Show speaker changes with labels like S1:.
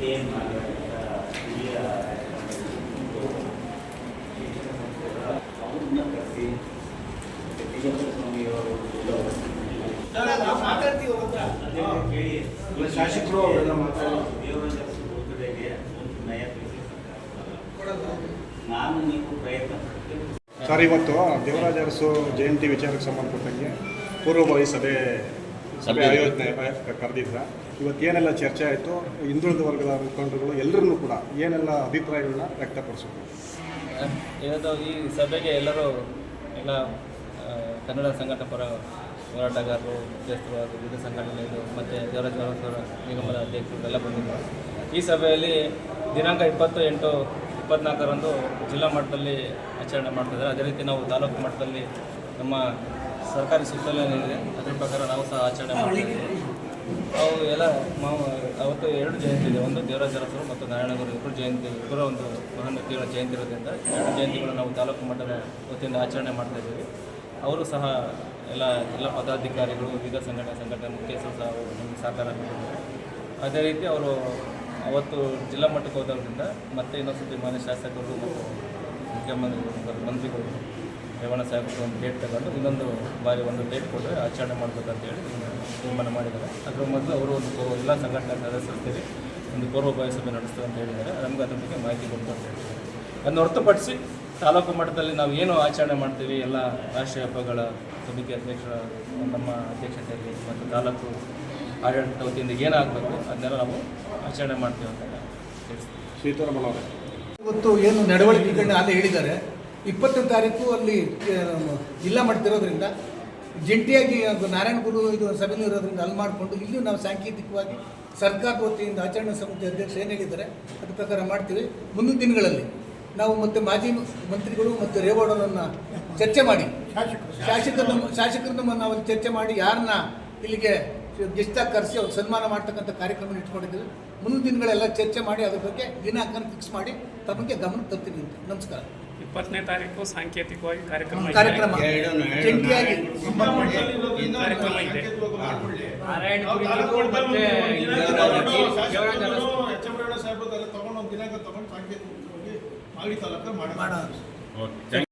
S1: ಏನು ಹಿರಿಯ ಅವ್ರನ್ನ ಕರೆಸಿ
S2: ಮಾತಾಡ್ತೀವಿ.
S1: ಅದೇ ಕೇಳಿ
S3: ಶಾಸಕರು ಅವರೆಲ್ಲ ಮಾತಾಡಿ.
S1: ದೇವರಾಜ ಹುಡುಗರಿಗೆ ಒಂದು ನಯ. ನಾನು ನೀವು ಪ್ರಯತ್ನ
S3: ಸರ್, ಇವತ್ತು ದೇವರಾಜ ಅರಸು ಜಯಂತಿ ವಿಚಾರಕ್ಕೆ ಸಂಬಂಧಪಟ್ಟಂಗೆ ಪೂರ್ವಭಾವಿ ಸಭೆ ಸಭೆ ಆಯೋಜನೆ ಕರೆದಿದ್ರ. ಇವತ್ತು ಏನೆಲ್ಲ ಚರ್ಚೆ ಆಯಿತು? ಹಿಂದುಳಿದ ವರ್ಗದ ಮುಖಂಡರುಗಳು ಎಲ್ಲರನ್ನೂ ಕೂಡ ಏನೆಲ್ಲ ಅಭಿಪ್ರಾಯಗಳನ್ನ ವ್ಯಕ್ತಪಡಿಸಬೇಕು?
S4: ಇವತ್ತು ಈ ಸಭೆಗೆ ಎಲ್ಲರೂ ಎಲ್ಲ ಕನ್ನಡ ಸಂಘಟನೆ ಪರ ಹೋರಾಟಗಾರರು ಮುಖ್ಯಸ್ಥರು ಹಾಗೂ ವಿವಿಧ ಸಂಘಟನೆಗಳು ಮತ್ತು ದೇವರಾಜ ನಿಗಮದ ಅಧ್ಯಕ್ಷರು ಎಲ್ಲ ಬಂದಿದ್ದರು ಈ ಸಭೆಯಲ್ಲಿ ದಿನಾಂಕ ಇಪ್ಪತ್ತು ಎಂಟು ಇಪ್ಪತ್ನಾಲ್ಕರಂದು ಜಿಲ್ಲಾ ಮಟ್ಟದಲ್ಲಿ ಆಚರಣೆ ಮಾಡ್ತಿದ್ದಾರೆ ಅದೇ ರೀತಿ ನಾವು ತಾಲೂಕು ಮಟ್ಟದಲ್ಲಿ ನಮ್ಮ ಸರ್ಕಾರಿ ಸುತ್ತಲೇ ಇದೆ. ಅದ್ರ ಪ್ರಕಾರ ನಾವು ಸಹ ಆಚರಣೆ ಮಾಡ್ತೀವಿ ಅವು ಎಲ್ಲ ಮಾವು ಅವತ್ತು ಎರಡು ಜಯಂತಿ ಇದೆ. ಒಂದು ದೇವರಾಜ ಅರಸರು ಮತ್ತು ನಾರಾಯಣಗುರು ಇಬ್ಬರು ಜಯಂತಿ ಇಬ್ಬರ ಒಂದು ಮಹಾನ್ ವ್ಯಕ್ತಿಗಳ ಜಯಂತಿ ಇರೋದ್ರಿಂದ ಎರಡು ಜಯಂತಿಗಳು ನಾವು ತಾಲೂಕು ಮಟ್ಟದ ವತಿಯಿಂದ ಆಚರಣೆ ಮಾಡ್ತಾ ಇದ್ದೀವಿ. ಅವರು ಸಹ ಎಲ್ಲ ಎಲ್ಲ ಪದಾಧಿಕಾರಿಗಳು ವಿವಿಧ ಸಂಘಟನೆ ಸಂಘಟನೆ ಮುಖ್ಯಸ್ಥರು ಸಹ ಅವರು ನಮಗೆ ಸಹಕಾರ ನೀಡಿದ್ದಾರೆ. ಅದೇ ರೀತಿ ಅವರು ಅವತ್ತು ಜಿಲ್ಲಾ ಮಟ್ಟಕ್ಕೆ ಹೋದವರಿಂದ ಮತ್ತೆ ಇನ್ನೊಂದು ಸರ್ತಿ ಮಾನ್ಯ ಶಾಸಕರು ಮತ್ತು ಮುಖ್ಯಮಂತ್ರಿಗಳು ಮಂತ್ರಿಗಳು ರೇವಣ್ಣ ಸಾಹೇಬರು ಒಂದು ಡೇಟ್ ತಗೊಂಡು ಇನ್ನೊಂದು ಬಾರಿ ಒಂದು ಡೇಟ್ ಕೊಟ್ಟರೆ ಆಚರಣೆ ಮಾಡಬೇಕಂತೇಳಿ ತೀರ್ಮಾನ ಮಾಡಿದ್ದಾರೆ. ಅದರ ಮೊದಲು ಅವರು ಒಂದು ಎಲ್ಲ ಸಂಘಟನೆ ಸದಸ್ಯರು ಸೇರಿ ಒಂದು ಪೂರ್ವಭಾವಿ ಸಭೆ ನಡೆಸ್ತಾರೆ ಅಂತ ಹೇಳಿದ್ದಾರೆ. ನಮ್ಗೆ ಅದ್ರ ಬಗ್ಗೆ ಮಾಹಿತಿ ಕೊಡ್ತು ಅಂತ ಹೇಳಿದ್ದಾರೆ. ಅದನ್ನು ಹೊರತುಪಡಿಸಿ ತಾಲೂಕು ಮಟ್ಟದಲ್ಲಿ ನಾವು ಏನು ಆಚರಣೆ ಮಾಡ್ತೀವಿ ಎಲ್ಲ ರಾಷ್ಟ್ರೀಯ ಹಬ್ಬಗಳ ಸಮಿತಿ ಅಧ್ಯಕ್ಷರ ನಮ್ಮ ಅಧ್ಯಕ್ಷತೆಯಲ್ಲಿ ಮತ್ತು ತಾಲೂಕು ಆಡಳಿತ ವತಿಯಿಂದ ಏನಾಗಬೇಕು ಅದನ್ನೆಲ್ಲ ನಾವು ಆಚರಣೆ ಮಾಡ್ತೀವಿ ಅಂತ ಹೇಳಿ
S3: ಸೀತಾರಾಮನ್ ಅವರೇ.
S2: ಇವತ್ತು ಏನು ನಡವಳಿಕೆಗಳನ್ನ ಅಲ್ಲಿ ಹೇಳಿದ್ದಾರೆ. ಇಪ್ಪತ್ತನೇ ತಾರೀಕು ಅಲ್ಲಿ ಜಿಲ್ಲಾ ಮಟ್ಟದಿರೋದ್ರಿಂದ ಜಂಟಿಯಾಗಿ ಅದು ನಾರಾಯಣ ಗುರು ಇದು ಸಭೆಯಲ್ಲಿ ಇರೋದ್ರಿಂದ ಅಲ್ಲಿ ಮಾಡಿಕೊಂಡು ಇಲ್ಲಿಯೂ ನಾವು ಸಾಂಕೇತಿಕವಾಗಿ ಸರ್ಕಾರದ ವತಿಯಿಂದ ಆಚರಣಾ ಸಮಿತಿ ಅಧ್ಯಕ್ಷ ಏನು ಹೇಳಿದ್ದಾರೆ, ಅದ್ರ ಪ್ರಕಾರ ಮಾಡ್ತೀವಿ. ಮುಂದಿನ ದಿನಗಳಲ್ಲಿ ನಾವು ಮತ್ತೆ ಮಾಜಿ ಮಂತ್ರಿಗಳು ಮತ್ತು ರೇವಣ್ಣನನ್ನು ಚರ್ಚೆ ಮಾಡಿ. ಶಾಸಕರನ್ನ ಶಾಸಕರನ್ನ ನಾವು ಚರ್ಚೆ ಮಾಡಿ ಯಾರನ್ನ ಇಲ್ಲಿಗೆ ಗೆಸ್ಟಾಗಿ ಕರೆಸಿ ಅವ್ರು ಸನ್ಮಾನ ಮಾಡ್ತಕ್ಕಂಥ ಕಾರ್ಯಕ್ರಮ ಇಟ್ಕೊಂಡಿದ್ದೀವಿ. ಮುಂದಿನ ದಿನಗಳೆಲ್ಲ ಚರ್ಚೆ ಮಾಡಿ ಅದ್ರ ಬಗ್ಗೆ ದಿನಾಂಕನ ಫಿಕ್ಸ್ ಮಾಡಿ ತಮಗೆ ಗಮನ ತರ್ತೀನಿ ನಮಸ್ಕಾರ.
S5: ಇಪ್ಪತ್ತನೇ ತಾರೀಕು ಸಾಂಕೇತಿಕವಾಗಿ ಕಾರ್ಯಕ್ರಮ ಇದೆ.
S2: ಕಾರ್ಯಕ್ರಮ. ಜಂಟಿಯಾಗಿ.
S5: ಕಾರ್ಯಕ್ರಮ ಇದೆ.
S6: ನಾರಾಯಣ ಗುರು ಮತ್ತೆ ದೇವರಾಜ ಅರಸು.
S7: ಸಾಹೇಬ್ರದೆಲ್ಲ ತಗೊಂಡು ಒಂದು ದಿನಾಂಕ ತಗೊಂಡು ಸಾಂಕೇತಿಕವಾಗಿ ಮಾಗಡಿ ತಾಲೂಕಲ್ಲಿ ಮಾಡೋಣ
S2: ಮಾಡೋಣ